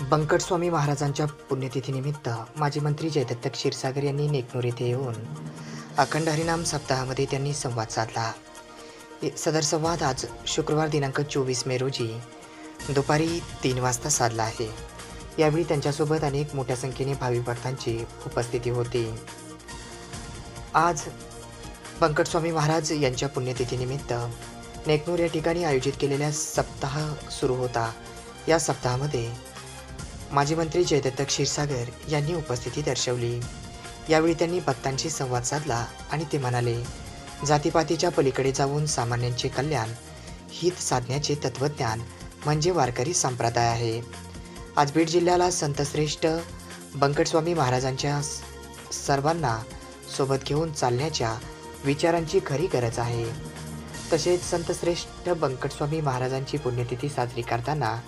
बंकटस्वामी महाराजांच्या पुण्यतिथीनिमित्त माजी मंत्री जयदत्त क्षीरसागर यांनी नेकनूर येथे येऊन अखंड हरिनाम सप्ताहामध्ये त्यांनी संवाद साधला. सदर संवाद आज शुक्रवार दिनांक चोवीस मे रोजी दुपारी तीन वाजता साधला आहे. यावेळी त्यांच्यासोबत अनेक मोठ्या संख्येने भावी भक्तांची उपस्थिती होती. आज बंकटस्वामी महाराज यांच्या पुण्यतिथीनिमित्त नेकनूर या ठिकाणी आयोजित केलेल्या सप्ताह सुरू होता. या सप्ताहामध्ये माजी मंत्री जयदत्त क्षीरसागर यांनी उपस्थिती दर्शवली. यावेळी त्यांनी भक्तांशी संवाद साधला आणि ते म्हणाले जातीपातीच्या पलीकडे जाऊन सामान्यांचे कल्याण हित साधण्याचे तत्त्वज्ञान म्हणजे वारकरी संप्रदाय आहे. आज बीड जिल्ह्याला संतश्रेष्ठ बंकटस्वामी महाराजांच्या सर्वांना सोबत घेऊन चालण्याच्या विचारांची खरी गरज आहे. तसेच संतश्रेष्ठ बंकटस्वामी महाराजांची पुण्यतिथी साजरी करताना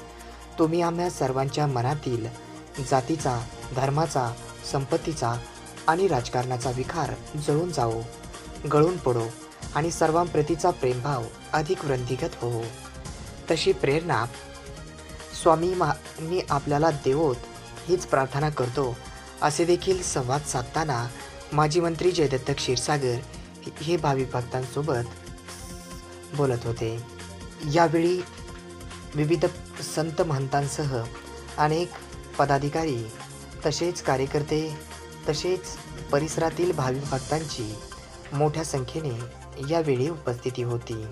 तुम्ही आम्हा सर्वांच्या मनातील जातीचा धर्माचा संपत्तीचा आणि राजकारणाचा विकार जळून जाओ गळून पडो आणि सर्वांप्रतीचा प्रेमभाव अधिक वृद्धिगत हो. तशी प्रेरणा स्वामी महानी आपल्याला देवोत हीच प्रार्थना करतो असे देखील संवाद साधताना माजी मंत्री जयदत्त क्षीरसागर हे भावी भक्तांसोबत बोलत होते. यावेळी विविध संत महंतांसह अनेक पदाधिकारी तसेच कार्यकर्ते तसेच परिसरातील भाविक भक्तांची मोठ्या संख्येने यावेळी उपस्थिती होती.